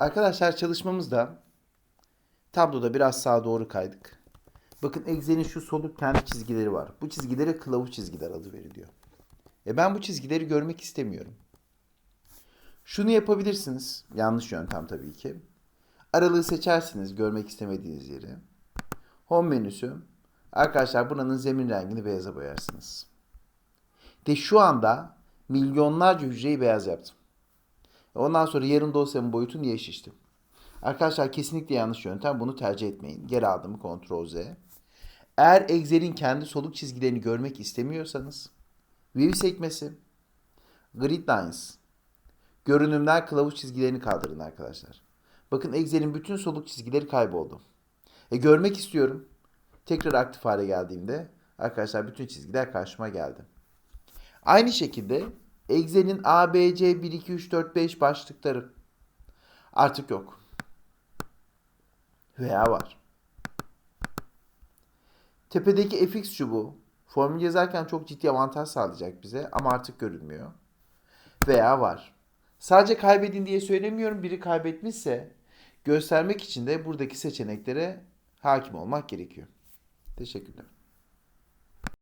Arkadaşlar çalışmamızda tabloda biraz sağa doğru kaydık. Bakın egzenin şu soluk kendi çizgileri var. Bu çizgilere kılavuz çizgiler adı veriliyor. E ben bu çizgileri görmek istemiyorum. Şunu yapabilirsiniz. Yanlış yöntem tabii ki. Aralığı seçersiniz görmek istemediğiniz yeri. Home menüsü. Arkadaşlar buranın zemin rengini beyaza boyarsınız. De şu anda milyonlarca hücreyi beyaz yaptım. Ondan sonra yarın dosyamın boyutu niye şişti? Arkadaşlar kesinlikle yanlış yöntem. Bunu tercih etmeyin. Geri aldım Ctrl Z. Eğer Excel'in kendi soluk çizgilerini görmek istemiyorsanız View sekmesi Grid Lines Görünümler kılavuz çizgilerini kaldırın arkadaşlar. Bakın Excel'in bütün soluk çizgileri kayboldu. E görmek istiyorum. Tekrar aktif hale geldiğimde arkadaşlar bütün çizgiler karşıma geldi. Aynı şekilde Excel'in A, B, C, 1, 2, 3, 4, 5 başlıkları artık yok. Veya var. Tepedeki fx çubuğu formül yazarken çok ciddi avantaj sağlayacak bize ama artık görünmüyor. Veya var. Sadece kaybedin diye söylemiyorum. Biri kaybetmişse göstermek için de buradaki seçeneklere hakim olmak gerekiyor. Teşekkürler.